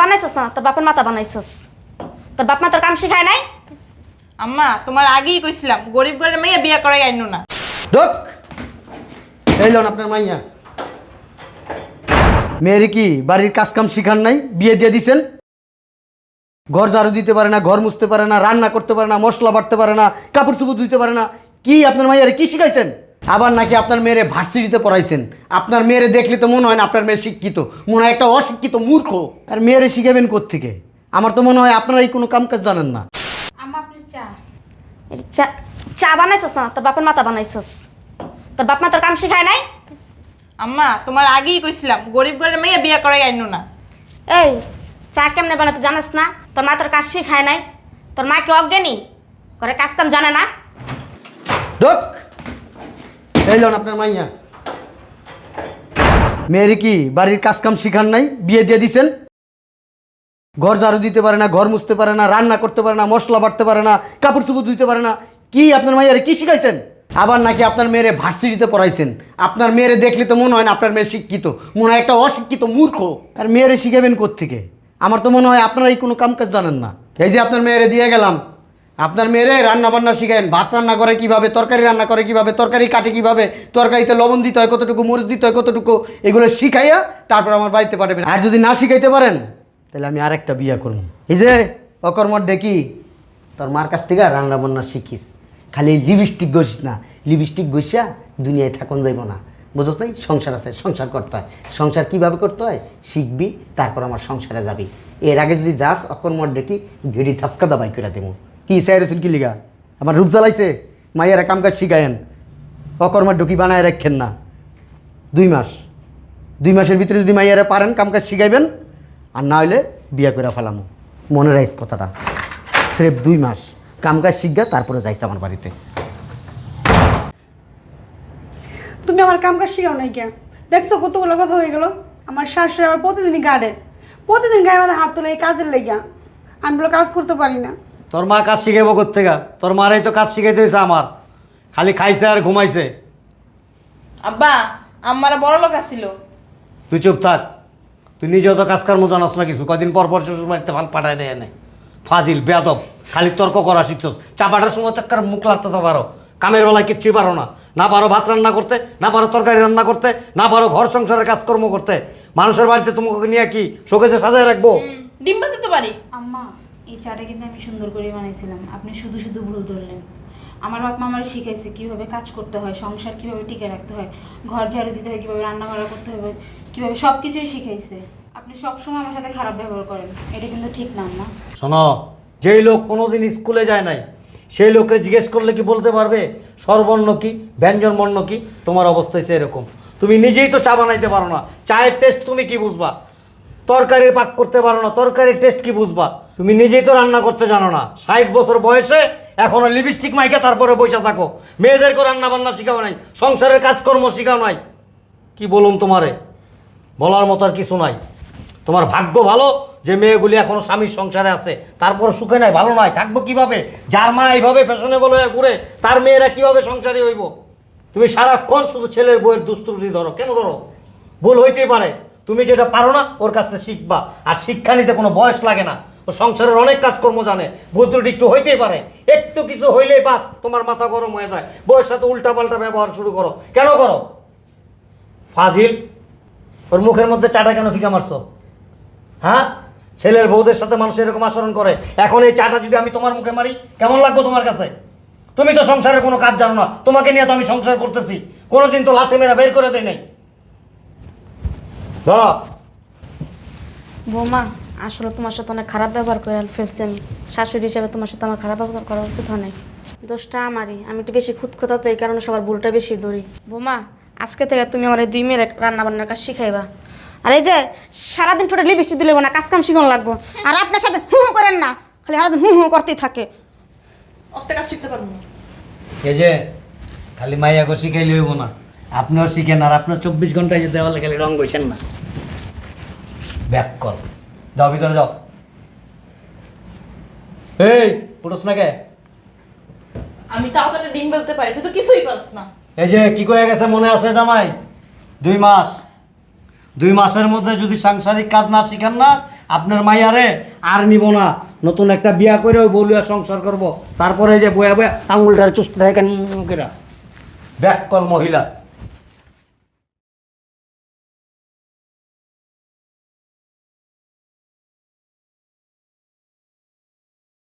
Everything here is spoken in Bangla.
বানাইছস না? তোর বাপের মাথা বানাইছস। তোর বাপ মা তোর কাম শিখায় নাই? আম্মা তোমার আগেই কইছিলাম গরিব ঘরের মেয়ে বিয়ে করাই আইনো না। ঢোক! এই লোন আপনার মাইয়া। মেয়ের কি বাড়ির কাজ কাম শিখান নাই? বিয়ে দিয়ে দিছেন? ঘর ঝাড়ু দিতে পারে না ঘর মুছতে পারে না রান্না করতে পারে না মশলা বাটতে পারে না কাপড় চুপড় ধুইতে পারে না। কি আপনার মাইয়ারে কি শিখাইছেন? আবার নাকি আপনার মেয়েরে ভার্সিটিতে পড়াইছেন? আপনার মেয়েরে দেখলে তো মনে হয় না আপনার মেয়ে শিক্ষিত। মনে হয় একটা অশিক্ষিত মূর্খ। আর মেয়েরে শিখাবেন থেকে আমার তো মনে হয় আপনারা এই কোনো কাম কাজ জানেন না। আম্মা আপনি চা। চা চা বানাইছস না? তোর বাপের মাথা বানাইছস। তোর বাপ মা তোর কাম শিখায় নাই? আম্মা তোমার আগেই কইছিলাম গরিব ঘরের মেয়ে বিয়ে করাই আইনো না। এই চা কেমনে বানাতে জানিস না? তোর মা তোর কাজ শিখায় নাই। তোর মা কি অজ্ঞানী? ঘরে কাজ কাম জানে না? ঢোক! এই লোন আপনার মাইয়া। মেয়ের কি বাড়ির কাজ কাম শিখান নাই? বিয়ে দিয়ে দিছেন? ঘর ঝাড়ু দিতে পারে না, ঘর মুছতে পারে না, রান্না করতে পারে না, মশলা বাটতে পারে না, কাপড় চুপড় ধুইতে পারে না। কি আপনার মাইয়ারে কি শিখাইছেন? আবার নাকি আপনার মেয়েরে ভার্সিটিতে পড়াইছেন? আপনার মেয়েরে দেখলে তো মনে হয় না আপনার মেয়ে শিক্ষিত। মনে হয় একটা অশিক্ষিত মূর্খ। আর মেয়েরে শিখাবেন থেকে আমার তো মনে হয় আপনারাই কোনো কাম কাজ জানেন না। এই যে আপনার মেয়েরে দিয়ে গেলাম। আপনার মেয়েরে রান্না বান্না শিখায়েন, ভাত রান্না করে কীভাবে, তরকারি রান্না করে কীভাবে, তরকারি কাটে কীভাবে, তরকারিতে লবণ দিতে হয় কতটুকু, মরিচ দিতে হয় কতটুকু, এগুলো শিখাইয়া তারপর আমার বাড়িতে পাঠাবেন। আর যদি না শিখাইতে পারেন, তাহলে আমি আরেকটা বিয়ে করব। এই যে, অকর্মর ডেকি, তোর মার কাছ থেকে রান্না বান্না শিখিস। খালি লিপস্টিক গছিস না, লিপস্টিক গছিয়া দুনিয়ায় থাকুন যাইব না। বুঝছ নাই? সংসার আছে, সংসার করতে হয়। সংসার কীভাবে করতে হয়? শিখবি, তারপর আমার সংসারে যাবি। এর আগে যদি যাস, অকর্মর ডেকি ঘেড়ি থাপকা দাবাই করে দেবো। কি চাইরেছেন কি লিগা? আমার রূপ জ্বালাইছে মাইয়ারা কাম কাজ শিখায়েন অকর্মার ডুকি বানায় রাখেন না। দুই মাস। দুই মাসের ভিতরে যদি মাইয়ারা পারেন, কাম কাজ শিখাইবেন আর না হইলে বিয়া করে ফেলামো। মনে রাইস কথাটা। স্রেফ দুই মাস। কাম কাজ শিখগা, তারপরে যাইছে আমার বাড়িতে। তুমি আমার কাম কাজ শিখাও নাই কেন? দেখছ কতগুলো কথা হয়ে গেল? আমার শাশুড়ি আমার প্রতিদিনই গাড়ে প্রতিদিন গায়ে আমাদের হাত তোলে এই কাজের লেগা। আমি বলে কাজ করতে পারি না। তোর মা কাজ শিখাইব কোথেকা তোর মারাই তো কাজ শিখাইতে হয়েছে আমার। খালি খাইছে আর ঘুমাইছে। আব্বা আমারা বড় লোক আসিল তুই চুপ থাক। তুই নিজেও তো কাজ কর্ম জানাস না কিছু। কদিন পর পর শ্বশুর বাড়িতে ভালো পাঠায় দেয় নাই। ফাজিল বেয়াদব। খালি তর্ক করা শিখছস। চাপাটার সময় তো কার মুখ লাগতে তো পারো। কামের বেলায় কিচ্ছুই পারো না। না পারো ভাত রান্না করতে না পারো তরকারি রান্না করতে না পারো ঘর সংসারের কাজকর্ম করতে। মানুষের বাড়িতে তোমাকে নিয়ে কি শোকেজে সাজায় রাখব? ডিম বাজাতে পারি আম্মা। এই চাটা কিন্তু আমি সুন্দর করে বানাইছিলাম। আপনি শুধু শুধু ভুল ধরলেন। আমার বাপ মা আমার শিখাইছে কীভাবে কাজ করতে হয়, সংসার কীভাবে টিকে রাখতে হয়, ঘর ঝাড়ু দিতে হয়, কীভাবে রান্না বান্না করতে হবে, কীভাবে সব কিছুই শিখাইছে। আপনি সবসময় আমার সাথে খারাপ ব্যবহার করেন। এটা কিন্তু ঠিক না, আম্মা। শোনো, যেই লোক কোনোদিন স্কুলে যায় নাই, সেই লোককে জিজ্ঞেস করলে কি বলতে পারবে? স্বরবর্ণ কি ব্যঞ্জন বর্ণ কি? তোমার অবস্থা এরকম। তুমি নিজেই তো চা বানাইতে পারো না। চায়ের টেস্ট তুমি কি বুঝবা? তরকারির পাক করতে পারো না। তরকারির টেস্ট কি বুঝবা? তুমি নিজেই তো রান্না করতে জানো না। ষাট বছর বয়সে এখনও লিপস্টিক মাইকে তারপরে বসে থাকো। মেয়েদেরকে রান্না বান্না শেখাও নাই, সংসারের কাজকর্ম শেখাও নাই। কি বলুন তোমারে? বলার মতো আর কিছু নাই। তোমার ভাগ্য ভালো যে মেয়েগুলি এখনও স্বামীর সংসারে আছে। তারপর সুখে নাই, ভালো নয় থাকব কীভাবে? যার মা এইভাবে ফ্যাশনেবল হয়ে ঘুরে, তার মেয়েরা কীভাবে সংসারে হইব? তুমি সারাক্ষণ শুধু ছেলের বইয়ের দুষ্টুটি ধরো। কেন ধরো? ভুল হইতেই পারে। তুমি যেটা পারো না, ওর কাছ থেকে শিখবা। আর শিক্ষা নিতে কোনো বয়স লাগে না। ও সংসারের অনেক কাজকর্ম জানে। ভুল ত্রুটি একটু হইতেই পারে। একটু কিছু হইলেই বাস, তোমার মাথা গরম হয়ে যায়। বউয়ের সাথে উল্টাপাল্টা ব্যবহার শুরু করো। কেন করো? ফাজিল। ওর মুখের মধ্যে চাটা কেন ফিকা মারছো? হ্যাঁ? ছেলের বউদের সাথে মানুষ এরকম আচরণ করে। এখন এই চাটা যদি আমি তোমার মুখে মারি, কেমন লাগবে তোমার কাছে? তুমি তো সংসারের কোনো কাজ জানো না। তোমাকে নিয়ে তো আমি সংসার করতেছি। কোনোদিন তো লাথি মেরা বের করে দেয় নাই। ধরো। বৌমা আসলে তোমার সাথে অনেক খারাপ ব্যবহার করে ফেলছি আমি শাশুড়ি হিসাবে তোমার সাথে আমার খারাপ ব্যবহার করা উচিত হয় দোষটা আমারই। আমি একটু বেশি খুঁতখোতা তো এই কারণে সবার ভুলটা বেশি ধরি। বোমা, আজকে থেকে তুমি আমার এই দুই মেয়ের রান্না বান্নার কাজ শিখাইবা। আর এই যে সারাদিন ছোটো লিপস্টিক দিলে না কাজ কাম শিখানো লাগবো। আর আপনার সাথে হু হু করেন না, খালি সারাদিন হু হু করতেই থাকে। অর্থে কাজ শিখতে পারব এই যে, খালি মাইয়াকে শিখাইলে হইব না। আপনিও শিখেন আর আপনার চব্বিশ ঘন্টায় যে দেওয়ালে খালি রং বইছেন না। ব্যাক কর। যাও ভিতরে যাও। এই পুরুষ না কে আমি তাও তো একটা ডিম বেলতে পারি তুই তো কিছুই পারস না। এই যে কি কয়ে গেছে মনে আছে জামাই? দুই মাস। দুই মাসের মধ্যে যদি সাংসারিক কাজ না শিখান না আপনার মাইয়ারে আর নিব না। নতুন একটা বিয়া করে ওই বলিয়া সংসার করব। তারপরে যে বয়া বয়া আঙুলটার চুষ্ট দেখেন ব্যাক কল মহিলা।